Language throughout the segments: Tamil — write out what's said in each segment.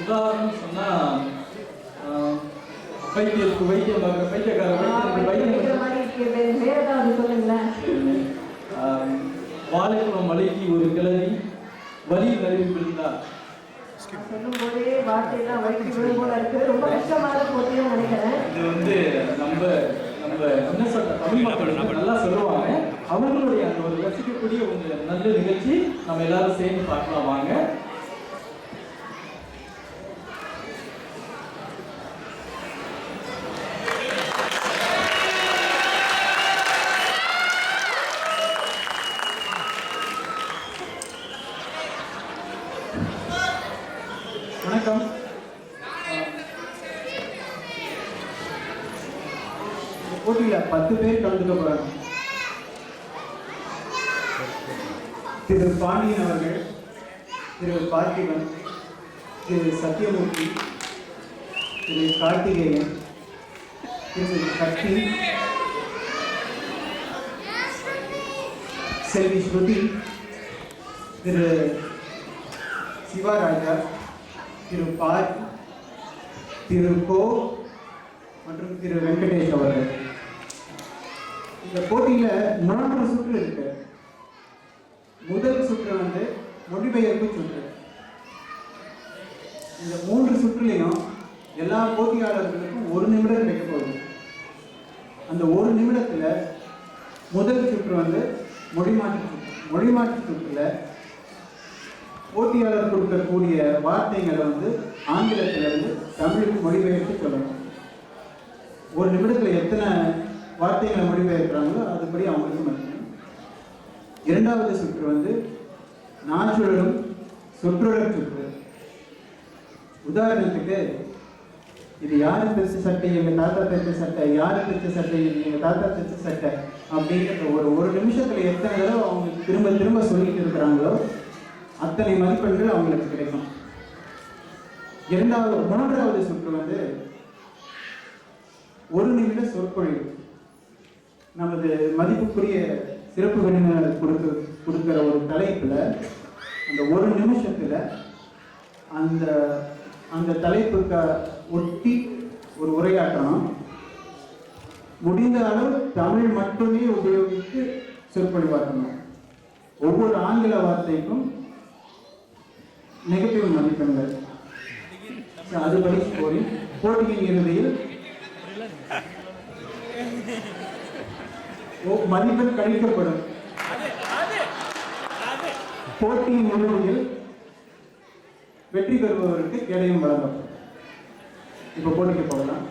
உதாரணம் சொன்னா வைத்தியருக்கு வைத்தியம் படிக்கிற வைத்தியம் சொல்லுங்களேன். வாழைக்குளம் மலைக்கு ஒரு கிளறி வலி நழுவி விழுந்தார் நான் சொல்லும் போதே வார்த்தையெல்லாம் வலிக்கு விழும் போல இருக்கு. ரொம்ப கஷ்டமான போட்டியும் நினைக்கிறேன். இது வந்து நம்ம நம்ம என்ன சொல்ற தமிழ் மக்கள் நல்லா சொல்லுவாங்க. அவங்களுடைய அந்த ஒரு ரசிக்கக்கூடிய ஒரு நல்ல நிகழ்ச்சி நம்ம எல்லாரும் சேர்ந்து பார்க்கலாம் வாங்க வணக்கம் இந்த போட்டியில பத்து பேர் கலந்துக்க போறாங்க. திரு பாண்டியன் அவர்கள் திரு பார்த்திபன் திரு சத்யமூர்த்தி திரு கார்த்திகேயன் திரு சக்தி செல்வி ஸ்ருதி திரு சிவாராஜா திரு பார் திரு கோ மற்றும் திரு வெங்கடேஷ் அவர்கள். இந்த போட்டியில மூன்று சுற்று இருக்கு. முதல் சுற்று வந்து மொழிபெயர்ப்பு சுற்று. இந்த மூன்று சுற்றுலையும் எல்லா போட்டியாளர்களுக்கும் ஒரு நிமிடம் கிடைக்க போகுது. அந்த ஒரு நிமிடத்துல முதல் சுற்று வந்து மொழிமாற்று சுற்று. மொழிமாற்று சுற்றுல போட்டியாளர் கொடுக்கக்கூடிய வார்த்தைகளை வந்து ஆங்கிலத்திலிருந்து தமிழுக்கு மொழிபெயர்த்து சொல்லணும். ஒரு நிமிடத்தில் எத்தனை வார்த்தைகளை மொழிபெயர்க்கிறாங்களோ அதுபடி அவங்களுக்கு மதிக்கணும். இரண்டாவது சுற்று வந்து நாச்சுழலும் சொற்றொடர் சுற்று உதாரணத்துக்கு இது யாரு தைச்ச சட்டை எங்கள் தாத்தா தைச்ச சட்டை யாரு தைச்ச சட்டை எங்கள் தாத்தா தைச்ச சட்டை அப்படின்ற ஒரு ஒரு நிமிஷத்தில் எத்தனை தடவை அவங்க திரும்ப திரும்ப சொல்லிட்டு இருக்கிறாங்களோ அத்தனை மதிப்பெண்கள் அவங்களுக்கு கிடைக்கும். இரண்டாவது மூன்றாவது சுற்று வந்து ஒரு நிமிட சொற்பொழிவு. நமது மதிப்புக்குரிய சிறப்பு விருந்தினர் கொடுக்க கொடுக்கிற ஒரு தலைப்பில் அந்த ஒரு நிமிஷத்தில் அந்த அந்த தலைப்புக்கு ஒட்டி ஒரு உரையாற்றணும் முடிந்த அளவு தமிழ் மட்டுமே உபயோகித்து சொற்பொழிவாற்றணும் ஒவ்வொரு ஆங்கில வார்த்தைக்கும் நெகட்டிவ் மதிப்பெண்கள். அதுபடி ஸ்கோரிங் போட்டியின் இறுதியில் மதிப்பெண் கழிக்கப்படும். போட்டியின் இறுதியில் வெற்றி பெறுபவருக்கு கேடயம் வழங்கப்படும். இப்ப போட்டிக்கு போகலாம்.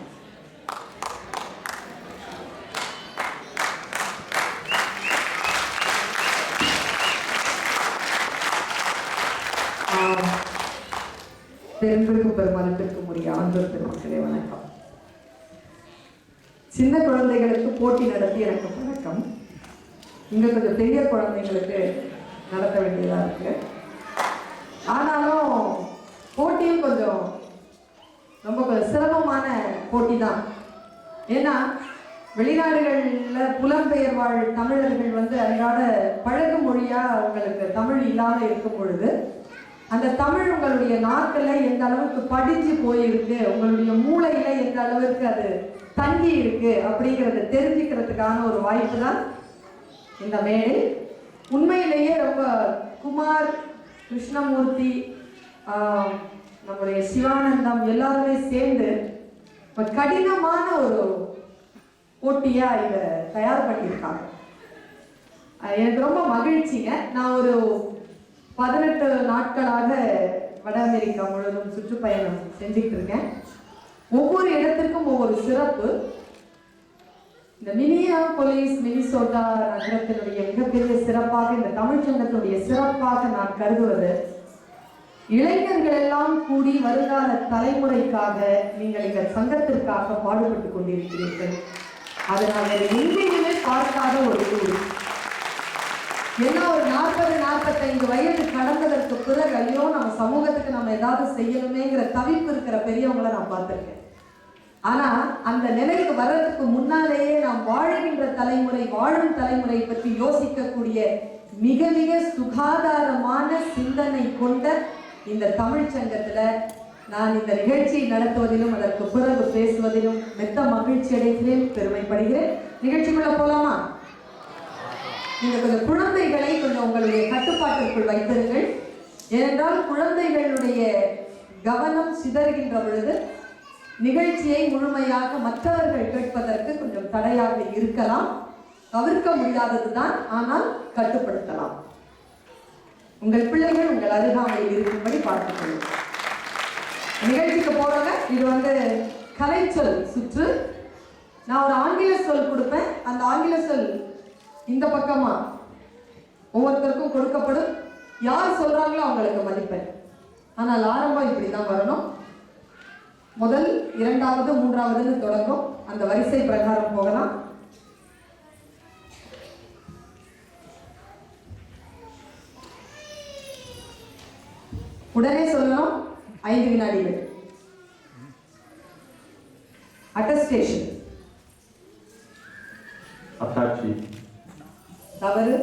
பெரும்பிற்கு பெருமனத்திற்கும் உரிய ஆண்டோர் பெருமக்களே வணக்கம். சின்ன குழந்தைகளுக்கு போட்டி நடத்தி எனக்கு பழக்கம். இங்கே கொஞ்சம் பெரிய குழந்தைங்களுக்கு நடத்த வேண்டியதாக இருக்கு. ஆனாலும் போட்டியும் கொஞ்சம் ரொம்ப கொஞ்சம் சிரமமான போட்டி தான். ஏன்னா வெளிநாடுகளில் புலம்பெயர் வாழ் தமிழர்கள் வந்து அன்றாட பழகு மொழியாக அவங்களுக்கு தமிழ் இல்லாமல் இருக்கும் பொழுது அந்த தமிழ் உங்களுடைய நாக்கில் எந்த அளவுக்கு படிஞ்சு போயிருக்கு உங்களுடைய மூளையில எந்த அளவுக்கு அது தங்கி இருக்கு அப்படிங்கிறத தெரிஞ்சுக்கிறதுக்கான ஒரு வாய்ப்பு தான் இந்த மேடை. உண்மையிலேயே ரொம்ப குமார் கிருஷ்ணமூர்த்தி நம்முடைய சிவானந்தம் எல்லாருமே சேர்ந்து இப்போ கடினமான ஒரு போட்டியாக இதை தயார் பண்ணியிருக்காங்க. எனக்கு ரொம்ப மகிழ்ச்சிங்க. நான் ஒரு பதினெட்டு நாட்களாக வட அமெரிக்கா முழுவதும் சுற்றுப்பயணம் செஞ்சுட்டு இருக்கேன் ஒவ்வொரு இடத்திற்கும் ஒவ்வொரு சிறப்பு. இந்த மினியா போலீஸ் மினிசோட்டா நகரத்தினுடைய மிகப்பெரிய சிறப்பாக இந்த தமிழ்ச் சங்கத்தினுடைய சிறப்பாக நான் கருதுவது இளைஞர்கள் எல்லாம் கூடி வருங்கால தலைமுறைக்காக நீங்கள் எங்கள் சங்கத்திற்காக பாடுபட்டு கொண்டிருக்கிறீர்கள். அதை நான் எங்கேயுமே பார்க்காத ஒரு கூறு ஏன்னா ஒரு நாற்பது நாற்பத்தைந்து வயது கடந்ததற்கு பிறகு ஐயோ நம்ம சமூகத்துக்கு நம்ம ஏதாவது செய்யணுமேங்கிற தவிப்பு இருக்கிற பெரியவங்களை நான் பார்த்துருக்கேன். ஆனா அந்த நிலைக்கு வர்றதுக்கு முன்னாலேயே நாம் வாழ்கின்ற தலைமுறை வாழும் தலைமுறை பற்றி யோசிக்கக்கூடிய மிக மிக சுகாதாரமான சிந்தனை கொண்ட இந்த தமிழ் சங்கத்துல நான் இந்த நிகழ்ச்சியை நடத்துவதிலும் அதற்கு பிறகு பேசுவதிலும் மெத்த மகிழ்ச்சி அடைகிறேன் பெருமைப்படுகிறேன். நிகழ்ச்சிக்குள்ள போலாமா? நீங்க கொஞ்சம் குழந்தைகளை கொஞ்சம் உங்களுடைய கட்டுப்பாட்டிற்குள் வைத்திருங்கள். ஏனென்றால் குழந்தைகளுடைய கவனம் சிதறுகின்ற பொழுது நிகழ்ச்சியை முழுமையாக மற்றவர்கள் கேட்பதற்கு கொஞ்சம் தடையாக இருக்கலாம். தவிர்க்க முடியாததுதான் ஆனால் கட்டுப்படுத்தலாம். உங்கள் பிள்ளைகள் உங்கள் அருகாமையில் இருக்கும்படி பார்த்துக்கொள்ளுங்கள். நிகழ்ச்சிக்கு போறவங்க இது வந்து கலைச்சொல் சுற்று. நான் ஒரு ஆங்கில சொல் கொடுப்பேன். அந்த ஆங்கில சொல் இந்த பக்கமா. ஒவ்வொருத்தருக்கும் கொடுக்கப்படும். யார் சொல்றாங்களோ அவங்களுக்கு மதிப்பெண். ஆனால் ஆரம்பம் இப்படி தான் வரணும். முதல் இரண்டாவது மூன்றாவதுன்னு தொடங்கும். அந்த வரிசை பிரகாரம் போகலாம். உடனே சொல்லணும். ஐந்து வினாடிகள். அட்டஸ்டேஷன் தவறு?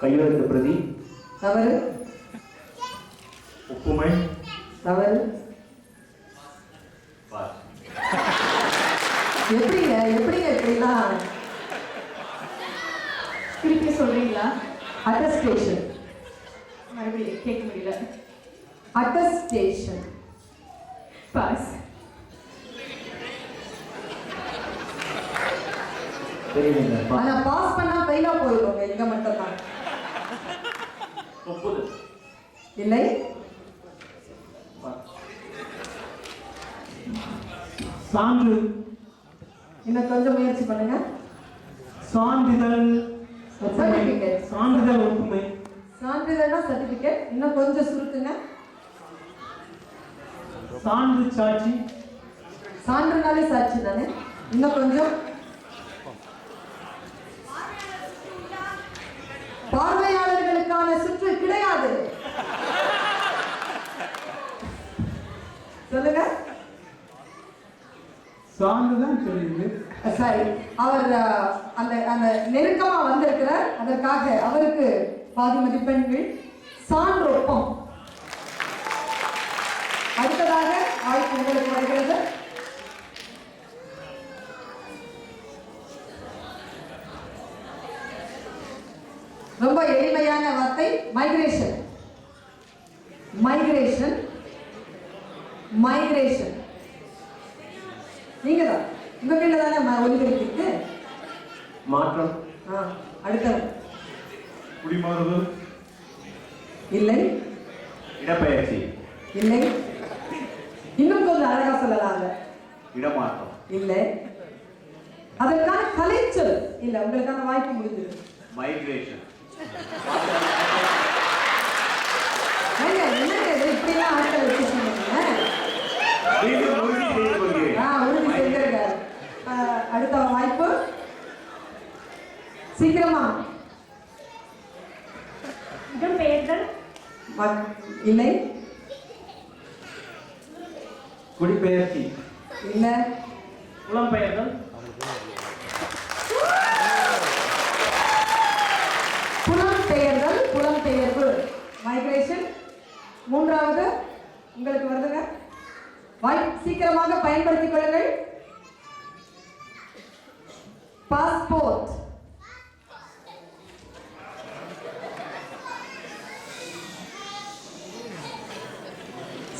கையெழுத்து பிரதி. தவறு? ஒப்புமை. தவறு? எப்படிங்க? எப்படிங்க இப்படிலாம்? திருப்பி சொல்றீங்களா? அட்டஸ்டேஷன் மறுபடியும் கேட்க முடியல. Attestation pass. ஆனா பாஸ் பண்ணா ஃபெயிலா போயிடுவோங்க. இங்க மட்டும் தான் ஒப்புதல் இல்லை. சான்று. இன்னும் கொஞ்சம் முயற்சி பண்ணுங்க. சான்றிதழ் Certificate. சான்றிதழ் ஒப்புமை. சான்றிதழ்னா சர்டிபிகேட் இன்னும் கொஞ்சம் சுருக்குங்க. சான்று சாட்சி. சான்றுனாலே சாட்சி தானே? இன்னும் கொஞ்சம். பார்வையாளர்களுக்கான சுற்று கிடையாது. சொல்லுங்க. சான்று தான் சொல்லியிருக்கு. சரி. அவர் அந்த அந்த நெருக்கமா வந்திருக்கிறார். அதற்காக அவருக்கு பாதி மதிப்பெண்கள் சான்றொப்பம். அடுத்ததாக வாய்ப்பு உங்களுக்கு வருகிறது ரொம்ப எளிமையான வார்த்தை மைக்ரேஷன் மைக்ரேஷன் மைக்ரேஷன் நீங்க தான் உங்க கையில தானே ஒலிபெருக்கிருக்கு மாற்றம். ஆ அடுத்தது. குடிமாறுதல். இல்லை. இடப்பெயர்ச்சி. இல்லை. இன்னும் கொஞ்சம் அழகா சொல்லலாம் அதை. இடமாற்றம். இல்லை. அதற்கான கலைச்சொல் இல்லை உங்களுக்கான வாய்ப்பு முடிஞ்சது மைக்ரேஷன் அடுத்த வாய்ப்பு. சீக்கிரமா. ம- இல்லை குடிபெயர்ச்சி இல்லை புலம்பெயர்தல் மைக்ரேஷன் மூன்றாவது உங்களுக்கு வருதுங்க. வாய் சீக்கிரமாக பயன்படுத்திக் கொள்ளுங்கள். பாஸ்போர்ட்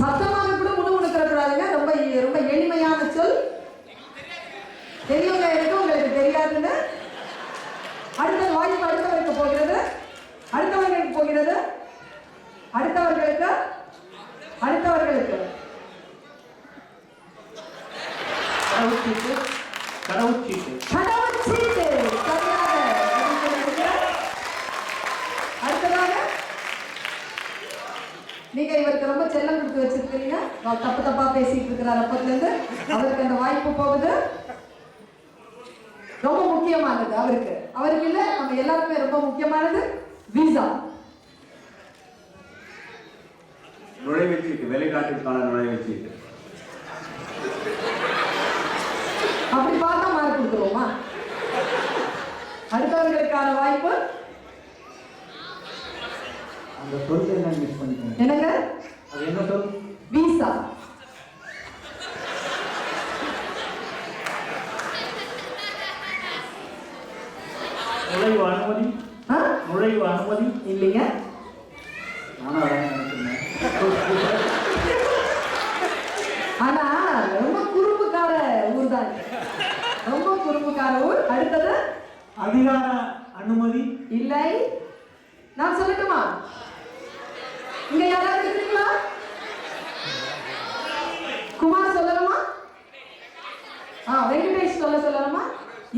சத்தமாக கூட முணுமுணுக்கிற கூடாதுங்க. ரொம்ப ரொம்ப எளிமையான சொல். தெரியவங்க இருக்கு உங்களுக்கு தெரியாதுன்னு அடுத்த வாய்ப்பு அடுத்தவருக்கு போகிறது. அடுத்தவர்களுக்கு போகிறது. அடுத்தவர்களுக்கு? அடுத்தவர்களுக்கு. கடவுச்சீட்டு. அடுத்ததாக? நீங்க இவருக்கு ரொம்ப செல்லம் கொடுத்து வச்சிருக்கீங்க தப்பு தப்பா பேசிட்டு இருக்கிறார் அப்பத்துல இருந்து அவருக்கு அந்த வாய்ப்பு போகுது. ரொம்ப முக்கியமானது அவருக்கு. அவருக்கு இல்ல நம்ம எல்லாருக்குமே ரொம்ப முக்கியமானது விசா வெளிநாட்டிற்கான நுழைவுச்சீட்டு அப்படி பார்த்தா மார்க் கொடுத்துருவோமா? அடுத்தவர்களுக்கான வாய்ப்பு? அந்த சொல் என்ன மிஸ் பண்ணிட்டேன் என்னங்க அது என்ன சொல் விசா நுழைவு அனுமதி ஆ? நுழைவு அனுமதி இல்லைங்க நானும் அதான் நினைச்சிருந்தேன் ஆனா ரொம்ப குறும்புக்கார ஊர் தான் ரொம்ப குறும்புக்கார ஊர் அடுத்தது அதிகார அனுமதி இல்லை நான் சொல்லட்டுமா இங்க யாராவது இருக்கிறீங்களா குமார் சொல்லணுமா ஆ வெங்கடேஷ் சொல்ல சொல்லணுமா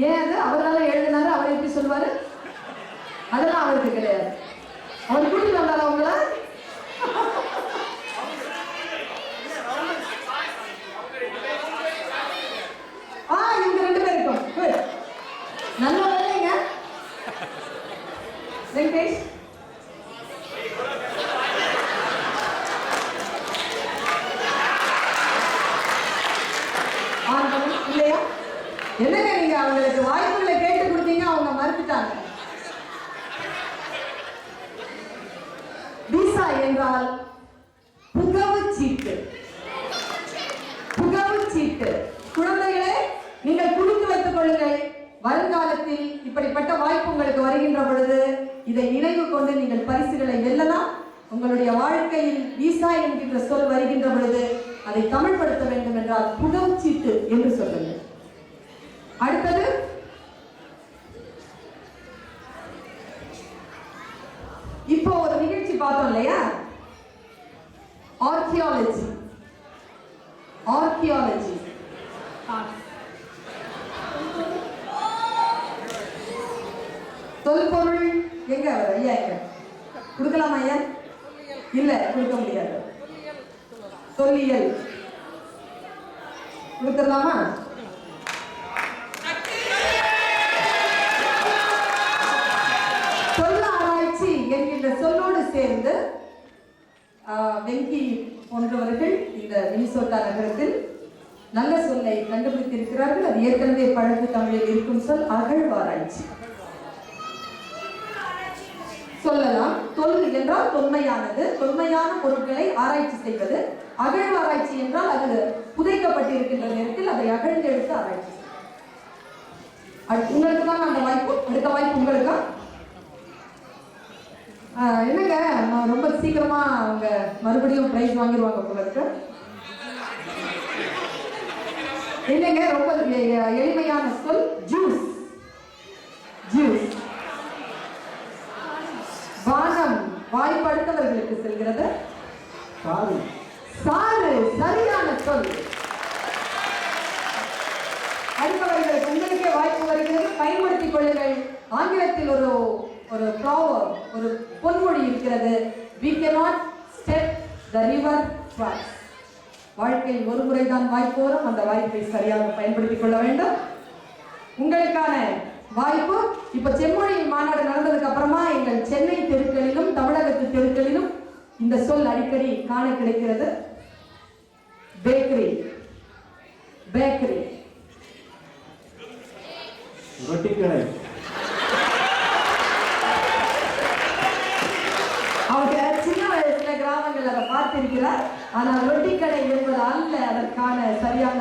ஏன் அது அவரால எழுதினாரு அவர் எப்படி சொல்லுவாரு அதெல்லாம் அவருக்கு கிடையாது. அவர் கூட்டிட்டு வந்தாரா உங்களை ஆ இவங்க ரெண்டு பேரும் இருக்கும் Good. நல்ல வேலைங்க வெங்கடேஷ் ஆன் பண்ணு. இல்லையா என்னங்க நீங்க அவங்களுக்கு வாய்ப்புகளை கேட்டு கொடுத்தீங்க அவங்க மறுத்துட்டாங்க விசா என்றால் புகவு சீட்டு புகவு சீட்டு குழந்தைகளே நீங்கள் குறித்து வைத்துக் கொள்ளுங்கள் வருங்காலத்தில் இப்படிப்பட்ட வாய்ப்பு உங்களுக்கு வருகின்ற பொழுது இதை நினைவு கொண்டு நீங்கள் பரிசுகளை வெல்லலாம். உங்களுடைய வாழ்க்கையில் ஈசா என்கின்ற சொல் வருகின்ற பொழுது அதை தமிழ்படுத்த வேண்டும் என்றால் புகவு சீட்டு என்று சொல்லுங்கள். அடுத்தது இப்போ ஒரு நிகழ்ச்சி பார்த்தோம் இல்லையா? ஆர்கியாலஜி ஆர்கியாலஜி தொல்பொருள் எங்க? அவர் ஐயா எங்க கொடுக்கலாமா ஐயா? இல்ல கொடுக்க முடியாது. தொல்லியல் கொடுத்துடலாமா? சொல் ஆராய்ச்சி என்கின்ற சொல்லோடு சேர்ந்து வெங்கி போன்றவர்கள் இந்த மினிசோட்டா நகரத்தில் நல்ல சொல்லை கண்டுபிடித்திருக்கிறார்கள். அது ஏற்கனவே பழகு தமிழில் இருக்கும் சொல் அகழ்வாராய்ச்சி. சொல்லலாம். தொல் என்றால் தொன்மையானது. தொன்மையான பொருட்களை ஆராய்ச்சி செய்வது. அகழ்வாராய்ச்சி என்றால் அது புதைக்கப்பட்டிருக்கின்ற நேரத்தில் அதை அகழ்ந்தெடுத்து ஆராய்ச்சி உங்களுக்கு தான் அந்த வாய்ப்பு? அடுத்த வாய்ப்பு உங்களுக்கா? என்னங்க? ரொம்ப சீக்கிரமா அவங்க மறுபடியும் பிரைஸ் வாங்கிடுவாங்க உங்களுக்கு என்னங்க? ரொம்ப எளிமையான சொல். ஜூஸ் ஜூஸ் வாய்ப்படுத்தவர்களுக்கு செல்கிறது. சாறு சாறு சரியான சொல். அடுத்தவர்களுக்கு உங்களுக்கே வாய்ப்பு வருகிறது. பயன்படுத்திக் கொள்ளுங்கள். ஆங்கிலத்தில் ஒரு ஒரு ப்ராவர் ஒரு பொன்மொழி இருக்கிறது. We cannot step the river twice. வாழ்க்கையில் ஒரு முறைதான் வாய்ப்பு வரும். அந்த வாய்ப்பை சரியாக பயன்படுத்திக் கொள்ள வேண்டும். உங்களுக்கான வாய்ப்பு. இப்ப செம்மொழி மாநாடு நடந்ததுக்கு அப்புறமா எங்கள் சென்னை தெருக்களிலும் தமிழகத்து தெருக்களிலும் இந்த சொல் அடிக்கடி காண கிடைக்கிறது. பேக்கரி பேக்கரி ரொட்டி கடை அவங்க சின்ன வயசுல கிராமங்கள் அதை பார்த்திருக்கிறார். ஆனால் ரொட்டி கடை என்பது அல்ல அதற்கான சரியான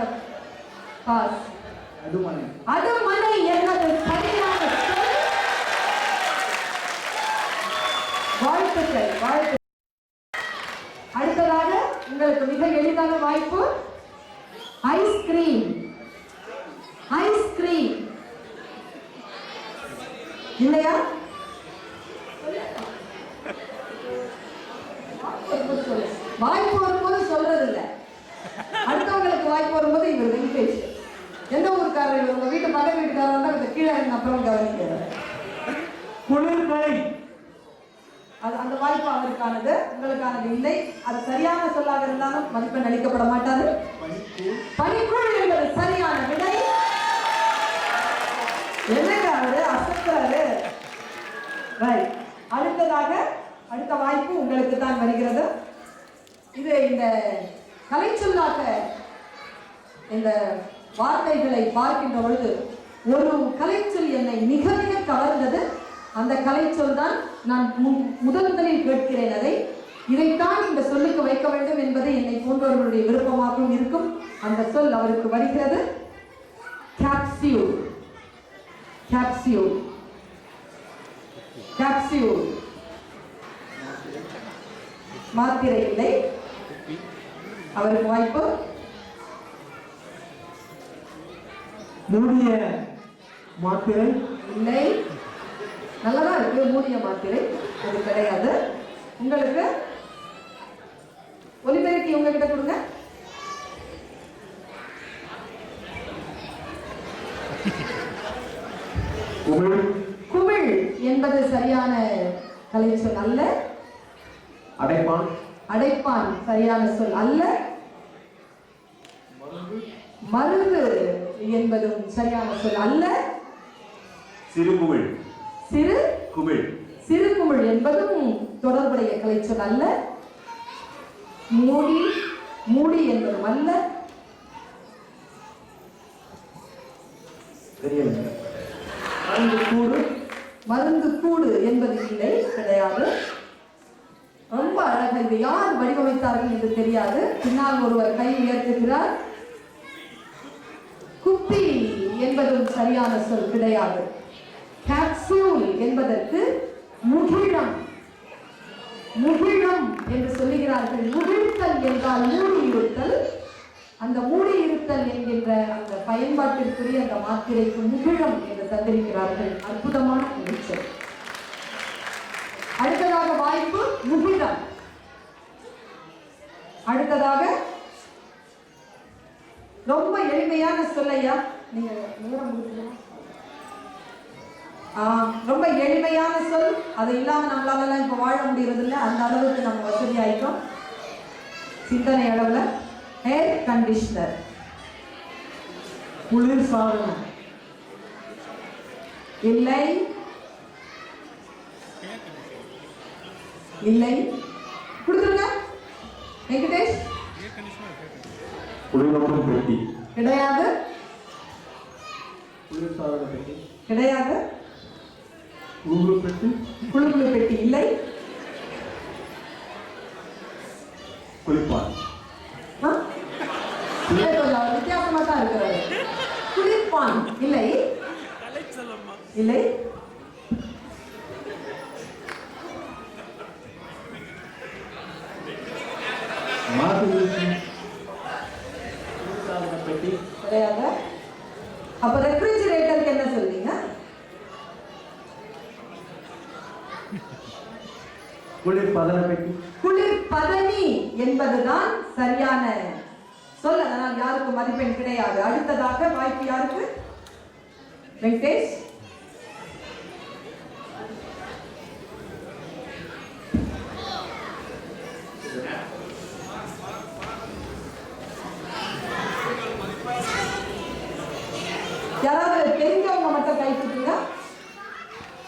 பாஸ். அது மனை அது சரியான வாழ்த்துக்கள் வாழ்த்து அடுத்ததாக உங்களுக்கு மிக எளிதான வாய்ப்பு. ஐஸ்கிரீம் ஐஸ்கிரீம் இல்லையா? வாய்ப்பு வரும்போது சொல்றது இல்லை அடுத்தவங்களுக்கு வாய்ப்பு வரும்போது இவர் வெங்கடேஷ் எந்த ஊருக்காரர் உங்க வீட்டு பக்கத்து வீட்டுக்காரர் தான் இந்த கீழே இருந்த அப்புறம் கவனிக்கிறார் குளிர்கலை அது அந்த வாய்ப்பு அவருக்கானது உங்களுக்கானது இல்லை. அது சரியான சொல்லாக இருந்தாலும் மதிப்பெண் அளிக்கப்பட மாட்டாது. பனிக்குள் என்பது சரியான விடை என்னங்க அவரு? அசத்துறாரு. ரைட் அடுத்ததாக அடுத்த வாய்ப்பு உங்களுக்கு தான் வருகிறது. இது இந்த கலைச்சொல்லாக இந்த வார்த்தைகளை பார்க்கின்ற பொழுது ஒரு கலைச்சொல் என்னை மிக மிக கவர்ந்தது. அந்த கலைச்சொல் தான் நான் முதல் முதலில் கேட்கிறேன் அதை. இதைத்தான் இந்த சொல்லுக்கு வைக்க வேண்டும் என்பது என்னை போன்றவர்களுடைய விருப்பமாகவும் இருக்கும். அந்த சொல் அவருக்கு வருகிறது. கேப்சியூல் கேப்சியூல் கேப்சியூல் மாத்திரை இல்லை. அவருக்கு வாய்ப்பு? மூடிய மாத்திரை? இல்லை. நல்லதா இருக்கு மூடிய மாத்திரை. அது கிடையாது. உங்களுக்கு ஒலிபெருக்கி உங்ககிட்ட கொடுங்க. குமிழ். குமிழ் என்பது சரியான கலைச்சொல் அல்ல. அடைப்பான். அடைப்பான் சரியான சொல் அல்ல மருந்து என்பதும் சரியான சொல் அல்ல. சிறு குமிழ். சிறு குமிழ். சிறு குமிழ் என்பதும் தொடர்புடைய கலைச்சொல் அல்ல. மூடி மூடி என்பதும் அல்ல. மருந்து கூடு மருந்து கூடு என்பது இல்லை கிடையாது. ரொம்ப அழகா இது யார் வடிவமைத்தார்கள் என்று தெரியாது. பின்னால் ஒருவர் கை உயர்த்துகிறார். குப்பி என்பதும் சரியான சொல் கிடையாது. கேப்சூல் என்பதற்கு முகிழம் முகிழம் என்று சொல்லுகிறார்கள். முகிழ்த்தல் என்றால் மூடி இருத்தல் அந்த மூடி இருத்தல் என்கின்ற அந்த பயன்பாட்டிற்குரிய அந்த மாத்திரைக்கு முகிழம் என்று தந்திருக்கிறார்கள். அற்புதமான நிகழ்ச்சி அடுத்ததாக வாய்ப்பு முகிழம் அடுத்ததாக ரொம்ப எளிமையான சொல்லையா நீங்க நேரம் முடிஞ்சுதா? ஆ, ரொம்ப எளிமையான சொல். அது இல்லாம நம்மளால எல்லாம் இப்ப வாழ முடியறது இல்ல அந்த அளவுக்கு நம்ம வசதி ஆயிட்டோம் சிந்தனை அளவுல. ஏர் கண்டிஷனர் குளிர் சாதனம். இல்லை. இல்லை. கொடுத்துருங்க. வெங்கடேஷ். கிடையாது. குளிர் சாதன பெட்டி கிடையாது. ஊரு பெட்டி குழு குழு பெட்டி இல்லை குளிப்பான் வித்தியாசமா தான் இருக்கிறது குளிர்பான் இல்லை. இல்லை மாட்டு வீசி குளிர் சாதன பெட்டி கிடையாது அப்ப ரெஃப்ரிஜிரேட்டருக்கு என்ன சொல்றீங்க குளிர் பதன குளிர் பதனி என்பதுதான் சரியான சொல். அதனால் யாருக்கு மதிப்பெண் கிடையாது. அடுத்ததாக வாய்ப்பு யாருக்கு? வெங்கடேஷ். யாராவது தெரிஞ்சவங்க மட்டும் கை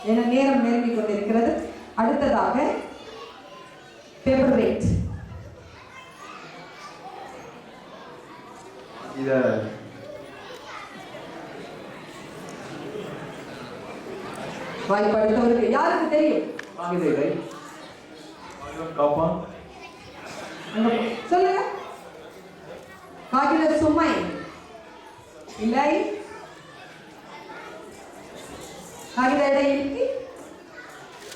என நேரம் நெருங்கிக் கொண்டிருக்கிறது. அடுத்ததாக பேப்பர் வெயிட் இத வாய்ப்பு அடுத்தவருக்கு யாருக்கு தெரியும்? காகித இலை காப்பான் அங்க போ- சொல்லுங்க. காகித சுமை. இல்லை. காகித இடையிலுக்கு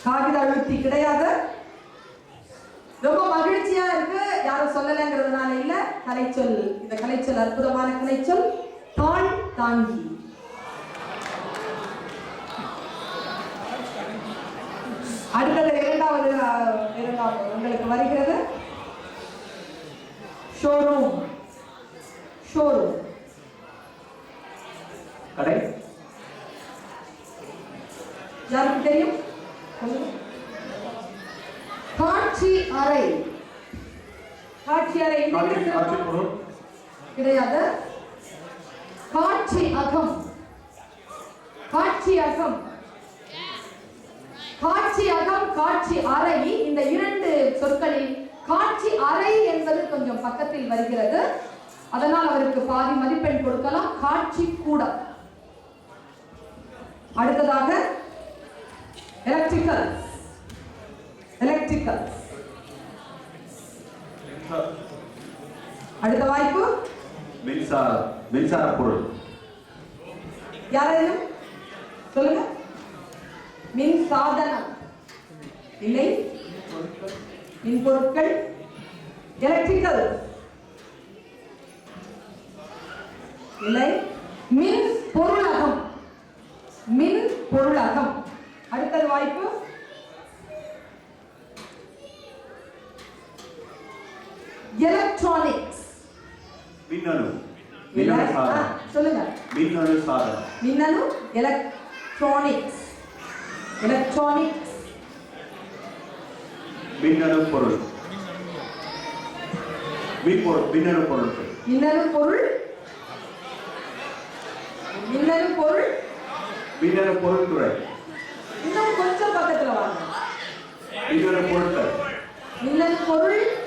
காகித அழுத்தி கிடையாது. ரொம்ப மகிழ்ச்சியா இருக்கு. யாரும் சொல்லலைங்கிறதுனால இல்ல. கலைச்சொல். இந்த கலைச்சொல் அற்புதமான கலைச்சொல். தாழ் தாங்கி. அடுத்தது இரண்டாவது இரண்டாவது உங்களுக்கு வருகிறது. ஷோரூம் ஷோரூம் கடை. யாருக்கு தெரியும் சொல்லுங்க. காட்சி அறை காட்சி அறை காட்சி இன்னைக்கு காட்சி பொருள் கிடையாது. காட்சி அகம். காட்சி அகம். காட்சி அகம் காட்சி அறை. இந்த இரண்டு சொற்களில் காட்சி அறை என்பது கொஞ்சம் பக்கத்தில் வருகிறது. அதனால் அவருக்கு பாதி மதிப்பெண் கொடுக்கலாம். காட்சி கூடம். அடுத்ததாக எலக்ட்ரிக்கல் எலக்ட்ரிக்கல் அடுத்த வாய்ப்பு? மின்சார மின்சார பொருள். யாரையும் சொல்லுங்க. மின் சாதனம். இல்லை. மின் பொருட்கள். எலக்ட்ரிக்கல் இல்லை. மின் பொருளகம். மின் பொருளகம். அடுத்தது வாய்ப்பு? எலக்ட்ரானிக்ஸ் மின்னணு. மின்னணு. சாதனம். சொல்லுங்க. மின்னணு சாதனம். மின்னணு எலக்ட்ரானிக்ஸ் எலக்ட்ரானிக்ஸ் மின்னணு பொருள். மின் பொருள் மின்னணு பொருட்கள் மின்னணு பொருள். மின்னணு பொருள். மின்னணு பொருட்துறை இன்னும் கொஞ்சம் பக்கத்துல வாங்க. மின்னணு பொருட்கள் மின்னணு பொருள்.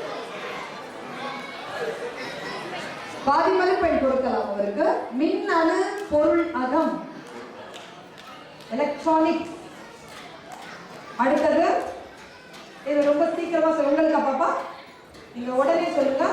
பாதி மதிப்பெண் கொடுக்கலாம் அவருக்கு. மின்னணு பொருள் அகம். எலக்ட்ரானிக் அடுத்தது இது ரொம்ப சீக்கிரமா சொல்லுங்க உங்களுக்கு பாப்பா நீங்க உடனே சொல்லுங்க.